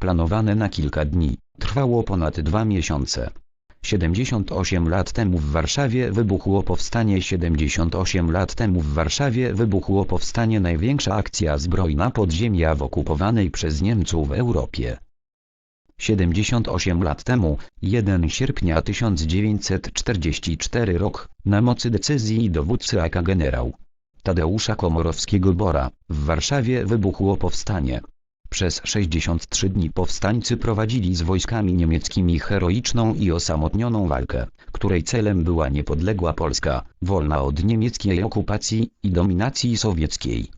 planowane na kilka dni, trwało ponad dwa miesiące. 78 lat temu w Warszawie wybuchło powstanie 78 lat temu w Warszawie wybuchło powstanie największa akcja zbrojna podziemia w okupowanej przez Niemców Europie. 78 lat temu, 1 sierpnia 1944 rok, na mocy decyzji dowódcy AK generał Tadeusza Komorowskiego-Bora, w Warszawie wybuchło powstanie. Przez 63 dni powstańcy prowadzili z wojskami niemieckimi heroiczną i osamotnioną walkę, której celem była niepodległa Polska, wolna od niemieckiej okupacji i dominacji sowieckiej.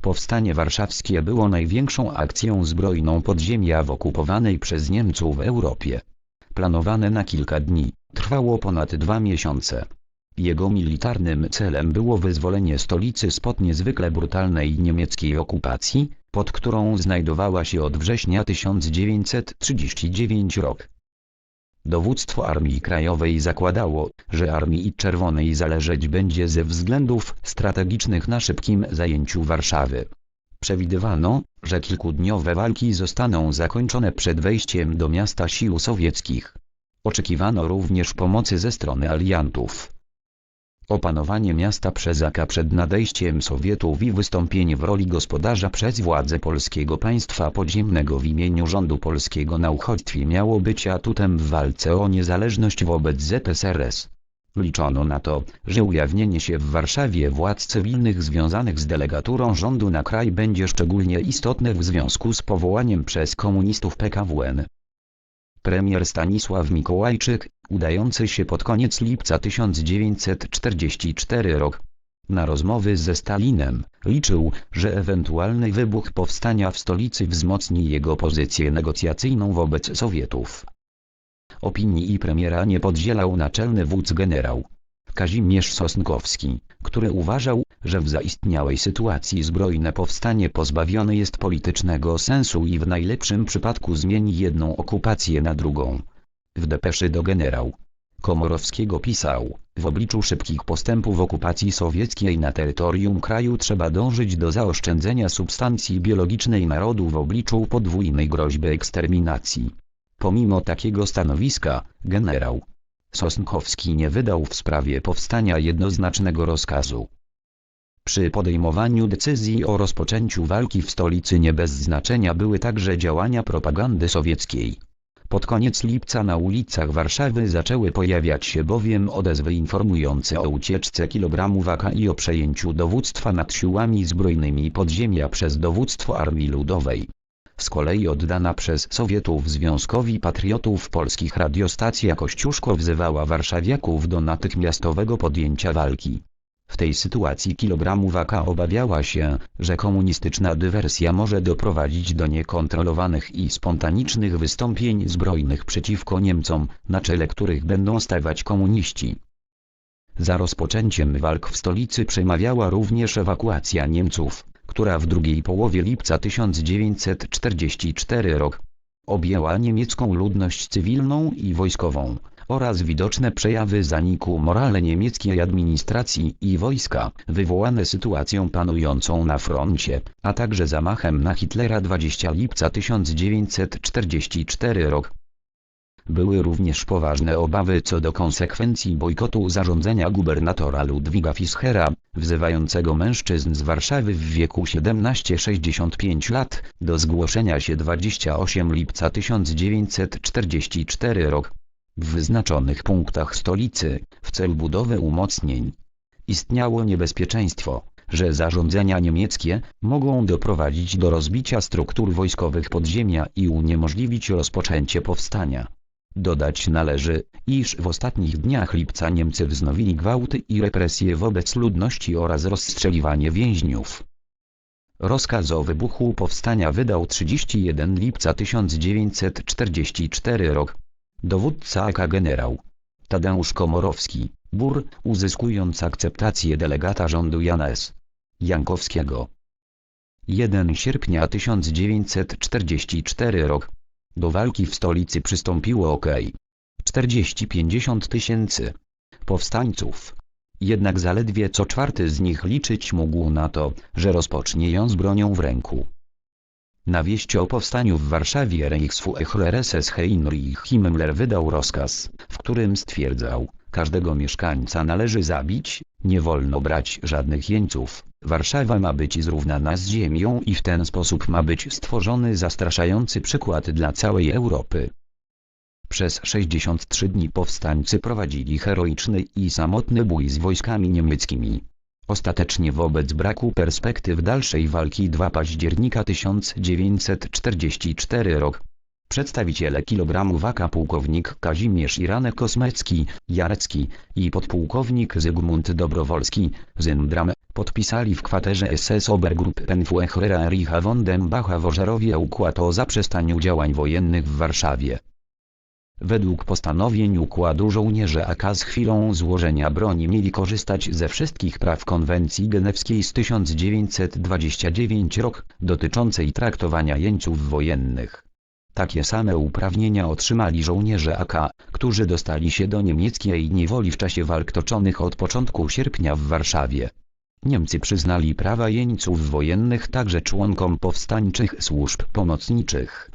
Powstanie warszawskie było największą akcją zbrojną podziemia w okupowanej przez Niemców Europie. Planowane na kilka dni, trwało ponad dwa miesiące. Jego militarnym celem było wyzwolenie stolicy spod niezwykle brutalnej niemieckiej okupacji, pod którą znajdowała się od września 1939 rok. Dowództwo Armii Krajowej zakładało, że Armii Czerwonej zależeć będzie ze względów strategicznych na szybkim zajęciu Warszawy. Przewidywano, że kilkudniowe walki zostaną zakończone przed wejściem do miasta sił sowieckich. Oczekiwano również pomocy ze strony aliantów. Opanowanie miasta przez AK przed nadejściem Sowietów i wystąpienie w roli gospodarza przez władze polskiego państwa podziemnego w imieniu rządu polskiego na uchodźstwie miało być atutem w walce o niezależność wobec ZSRS. Liczono na to, że ujawnienie się w Warszawie władz cywilnych związanych z delegaturą rządu na kraj będzie szczególnie istotne w związku z powołaniem przez komunistów PKWN. Premier Stanisław Mikołajczyk, udający się pod koniec lipca 1944 rok na rozmowy ze Stalinem, liczył, że ewentualny wybuch powstania w stolicy wzmocni jego pozycję negocjacyjną wobec Sowietów. Opinii i premiera nie podzielał naczelny wódz generał Kazimierz Sosnkowski, który uważał, że w zaistniałej sytuacji zbrojne powstanie pozbawione jest politycznego sensu i w najlepszym przypadku zmieni jedną okupację na drugą. W depeszy do generał Komorowskiego pisał, w obliczu szybkich postępów okupacji sowieckiej na terytorium kraju trzeba dążyć do zaoszczędzenia substancji biologicznej narodu w obliczu podwójnej groźby eksterminacji. Pomimo takiego stanowiska, generał Sosnkowski nie wydał w sprawie powstania jednoznacznego rozkazu. Przy podejmowaniu decyzji o rozpoczęciu walki w stolicy nie bez znaczenia były także działania propagandy sowieckiej. Pod koniec lipca na ulicach Warszawy zaczęły pojawiać się bowiem odezwy informujące o ucieczce kilogramów AK i o przejęciu dowództwa nad siłami zbrojnymi podziemia przez dowództwo Armii Ludowej. Z kolei oddana przez Sowietów Związkowi Patriotów Polskich radiostacja Kościuszko wzywała warszawiaków do natychmiastowego podjęcia walki. W tej sytuacji kilogramów AK obawiała się, że komunistyczna dywersja może doprowadzić do niekontrolowanych i spontanicznych wystąpień zbrojnych przeciwko Niemcom, na czele których będą stawać komuniści. Za rozpoczęciem walk w stolicy przemawiała również ewakuacja Niemców, która w drugiej połowie lipca 1944 rok objęła niemiecką ludność cywilną i wojskową, oraz widoczne przejawy zaniku morale niemieckiej administracji i wojska, wywołane sytuacją panującą na froncie, a także zamachem na Hitlera 20 lipca 1944 rok. Były również poważne obawy co do konsekwencji bojkotu zarządzenia gubernatora Ludwiga Fischera, wzywającego mężczyzn z Warszawy w wieku 17-65 lat, do zgłoszenia się 28 lipca 1944 rok w wyznaczonych punktach stolicy, w celu budowy umocnień. Istniało niebezpieczeństwo, że zarządzenia niemieckie mogą doprowadzić do rozbicia struktur wojskowych podziemia i uniemożliwić rozpoczęcie powstania. Dodać należy, iż w ostatnich dniach lipca Niemcy wznowili gwałty i represje wobec ludności oraz rozstrzeliwanie więźniów. Rozkaz o wybuchu powstania wydał 31 lipca 1944 rok. Dowódca AK generał Tadeusz Komorowski, Bur, uzyskując akceptację delegata rządu Jana S. Jankowskiego. 1 sierpnia 1944 rok. Do walki w stolicy przystąpiło ok. 40-50 tysięcy powstańców. Jednak zaledwie co czwarty z nich liczyć mógł na to, że rozpocznie ją z bronią w ręku. Na wieść o powstaniu w Warszawie Reichsführer SS Heinrich Himmler wydał rozkaz, w którym stwierdzał, każdego mieszkańca należy zabić, nie wolno brać żadnych jeńców, Warszawa ma być zrównana z ziemią i w ten sposób ma być stworzony zastraszający przykład dla całej Europy. Przez 63 dni powstańcy prowadzili heroiczny i samotny bój z wojskami niemieckimi. Ostatecznie wobec braku perspektyw dalszej walki 2 października 1944 rok. Przedstawiciele kilogramów AK pułkownik Kazimierz Iranek Kosmecki, Jarecki i podpułkownik Zygmunt Dobrowolski, Zyndram, podpisali w kwaterze SS Obergruppenführera Ericha von dem Bacha w Ożarowie układ o zaprzestaniu działań wojennych w Warszawie. Według postanowień układu żołnierze AK z chwilą złożenia broni mieli korzystać ze wszystkich praw konwencji genewskiej z 1929 rok, dotyczącej traktowania jeńców wojennych. Takie same uprawnienia otrzymali żołnierze AK, którzy dostali się do niemieckiej niewoli w czasie walk toczonych od początku sierpnia w Warszawie. Niemcy przyznali prawa jeńców wojennych także członkom powstańczych służb pomocniczych.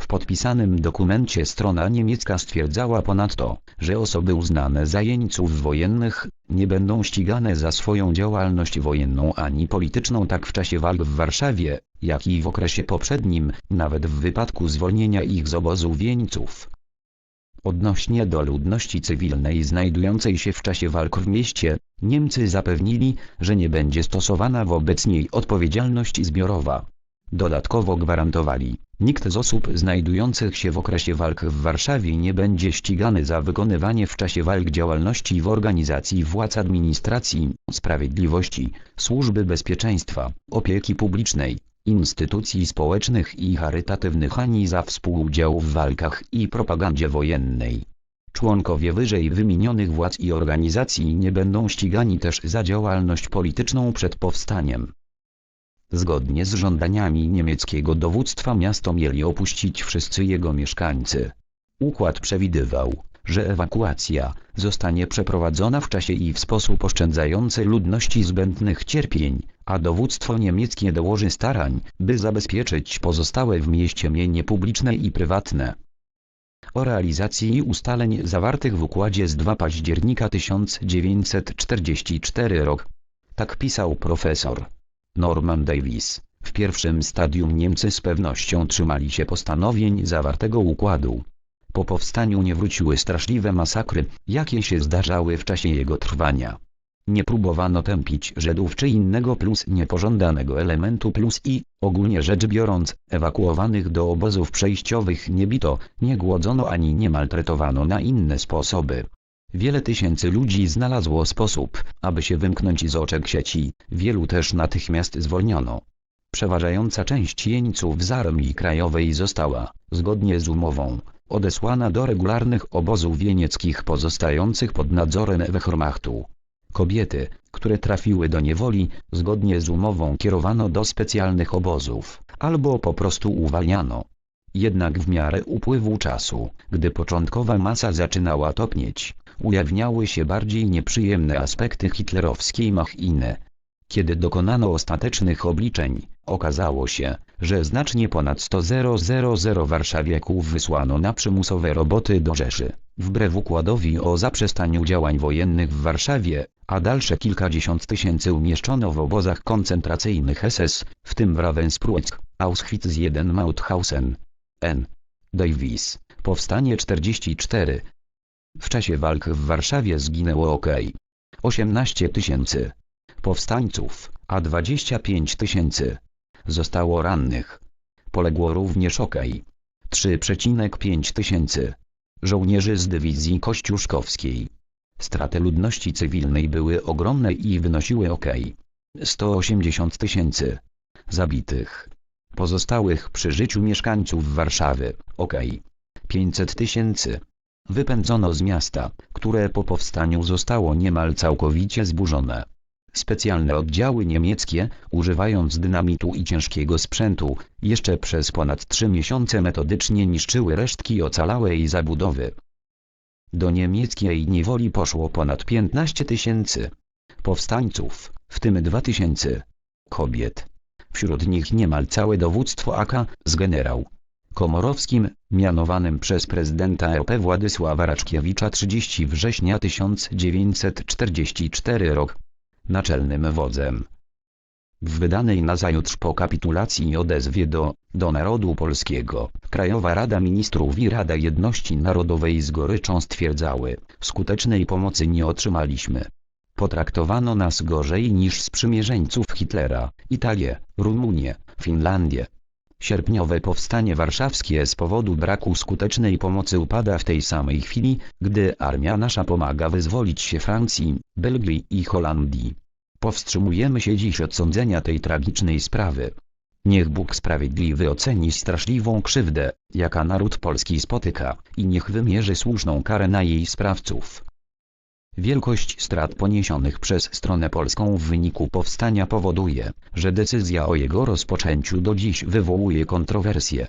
W podpisanym dokumencie strona niemiecka stwierdzała ponadto, że osoby uznane za jeńców wojennych nie będą ścigane za swoją działalność wojenną ani polityczną tak w czasie walk w Warszawie, jak i w okresie poprzednim, nawet w wypadku zwolnienia ich z obozu wieńców. Odnośnie do ludności cywilnej znajdującej się w czasie walk w mieście, Niemcy zapewnili, że nie będzie stosowana wobec niej odpowiedzialność zbiorowa. Dodatkowo gwarantowali, nikt z osób znajdujących się w okresie walk w Warszawie nie będzie ścigany za wykonywanie w czasie walk działalności w organizacji władz administracji, sprawiedliwości, służby bezpieczeństwa, opieki publicznej, instytucji społecznych i charytatywnych ani za współudział w walkach i propagandzie wojennej. Członkowie wyżej wymienionych władz i organizacji nie będą ścigani też za działalność polityczną przed powstaniem. Zgodnie z żądaniami niemieckiego dowództwa miasto mieli opuścić wszyscy jego mieszkańcy. Układ przewidywał, że ewakuacja zostanie przeprowadzona w czasie i w sposób oszczędzający ludności zbędnych cierpień, a dowództwo niemieckie dołoży starań, by zabezpieczyć pozostałe w mieście mienie publiczne i prywatne. O realizacji ustaleń zawartych w układzie z 2 października 1944 rok. Tak pisał profesor. Norman Davis. W pierwszym stadium Niemcy z pewnością trzymali się postanowień zawartego układu. Po powstaniu nie wróciły straszliwe masakry, jakie się zdarzały w czasie jego trwania. Nie próbowano tępić Żydów czy innego plus niepożądanego elementu plus i, ogólnie rzecz biorąc, ewakuowanych do obozów przejściowych nie bito, nie głodzono ani nie maltretowano na inne sposoby. Wiele tysięcy ludzi znalazło sposób, aby się wymknąć z oczek sieci, wielu też natychmiast zwolniono. Przeważająca część jeńców z Armii Krajowej została, zgodnie z umową, odesłana do regularnych obozów wienieckich pozostających pod nadzorem Wehrmachtu. Kobiety, które trafiły do niewoli, zgodnie z umową kierowano do specjalnych obozów, albo po prostu uwalniano. Jednak w miarę upływu czasu, gdy początkowa masa zaczynała topnieć, ujawniały się bardziej nieprzyjemne aspekty hitlerowskiej machiny. Kiedy dokonano ostatecznych obliczeń, okazało się, że znacznie ponad 100 000 warszawiaków wysłano na przymusowe roboty do Rzeszy, wbrew układowi o zaprzestaniu działań wojennych w Warszawie, a dalsze kilkadziesiąt tysięcy umieszczono w obozach koncentracyjnych SS, w tym w Ravensbrück, Auschwitz i Mauthausen. N. Davis, Powstanie 44. W czasie walk w Warszawie zginęło ok. 18 tysięcy powstańców, a 25 tysięcy zostało rannych. Poległo również ok. 3,5 tysięcy żołnierzy z dywizji kościuszkowskiej. Straty ludności cywilnej były ogromne i wynosiły ok. 180 tysięcy zabitych. Pozostałych przy życiu mieszkańców Warszawy, ok. 500 tysięcy. Wypędzono z miasta, które po powstaniu zostało niemal całkowicie zburzone. Specjalne oddziały niemieckie, używając dynamitu i ciężkiego sprzętu, jeszcze przez ponad trzy miesiące metodycznie niszczyły resztki ocalałej zabudowy. Do niemieckiej niewoli poszło ponad 15 tysięcy powstańców, w tym 2 tysięcy kobiet. wśród nich niemal całe dowództwo AK, z generał Komorowskim, mianowanym przez prezydenta RP Władysława Raczkiewicza 30 września 1944 rok, naczelnym wodzem. W wydanej nazajutrz po kapitulacji odezwie do, do narodu polskiego, Krajowa Rada Ministrów i Rada Jedności Narodowej z goryczą stwierdzały, skutecznej pomocy nie otrzymaliśmy. Potraktowano nas gorzej niż sprzymierzeńców Hitlera, Italię, Rumunię, Finlandię. Sierpniowe powstanie warszawskie z powodu braku skutecznej pomocy upada w tej samej chwili, gdy armia nasza pomaga wyzwolić się Francji, Belgii i Holandii. Powstrzymujemy się dziś od sądzenia tej tragicznej sprawy. Niech Bóg sprawiedliwy oceni straszliwą krzywdę, jaka naród polski spotyka, i niech wymierzy słuszną karę na jej sprawców. Wielkość strat poniesionych przez stronę polską w wyniku powstania powoduje, że decyzja o jego rozpoczęciu do dziś wywołuje kontrowersje.